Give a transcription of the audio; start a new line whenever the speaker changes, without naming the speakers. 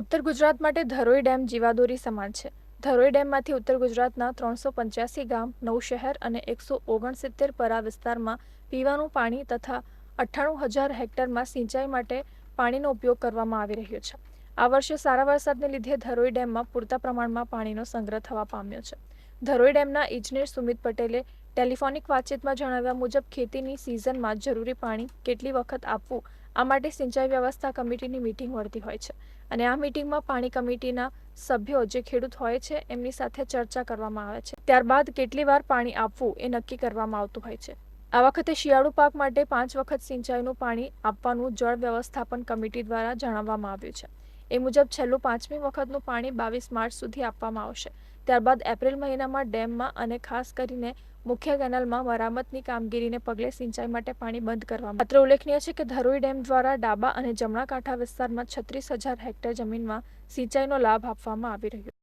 ઉત્તર ગુજરાત માટે ધરોઈ ડેમ જીવાદોરી સમાન છે. ધરોઈ ડેમમાંથી ઉત્તર ગુજરાતના ત્રણસો પંચ્યાસી ગામ, નવ શહેર અને એકસો ઓગણસિત્તેર પરા વિસ્તારમાં પીવાનું પાણી તથા અઠ્ઠાણું હજાર હેક્ટરમાં સિંચાઈ માટે પાણીનો ઉપયોગ કરવામાં આવી રહ્યો છે. આ વર્ષે સારા વરસાદને લીધે ધરોઈ ડેમમાં પૂરતા પ્રમાણમાં પાણીનો સંગ્રહ થવા પામ્યો છે. ધરોઈ ડેમના ઇજનેર સુમિત પટેલે ટેલિફોનિક વાતચીતમાં જણાવ્યા મુજબ, ખેતીની સિઝનમાં જરૂરી પાણી કેટલી વખત આપવું, આ માટે સિંચાઈ વ્યવસ્થા કમિટીની મીટિંગ મળતી હોય છે. અને આ મીટિંગમાં પાણી કમિટીના સભ્યો જે ખેડૂત હોય છે, એમની સાથે ચર્ચા કરવામાં આવે છે. ત્યારબાદ કેટલી વાર પાણી આપવું એ નક્કી કરવામાં આવતું હોય છે. આ વખતે શિયાળુ પાક માટે પાંચ વખત સિંચાઈનું પાણી આપવાનું જળ વ્યવસ્થાપન કમિટી દ્વારા જણાવવામાં આવ્યું છે. એ મુજબ છેલ્લું પાંચમી વખતનું પાણી બાવીસ માર્ચ સુધી આપવામાં આવશે. ત્યારબાદ એપ્રિલ મહિનામાં ડેમમાં અને ખાસ કરીને મુખ્ય કેનાલમાં મરામતની કામગીરીને પગલે સિંચાઈ માટે પાણી બંધ કરવામાં અત્રે ઉલ્લેખનીય છે કે ધરોઈ ડેમ દ્વારા ડાબા અને જમણા કાંઠા વિસ્તારમાં છત્રીસ હજાર હેક્ટર જમીનમાં સિંચાઈનો લાભ આપવામાં આવી રહ્યો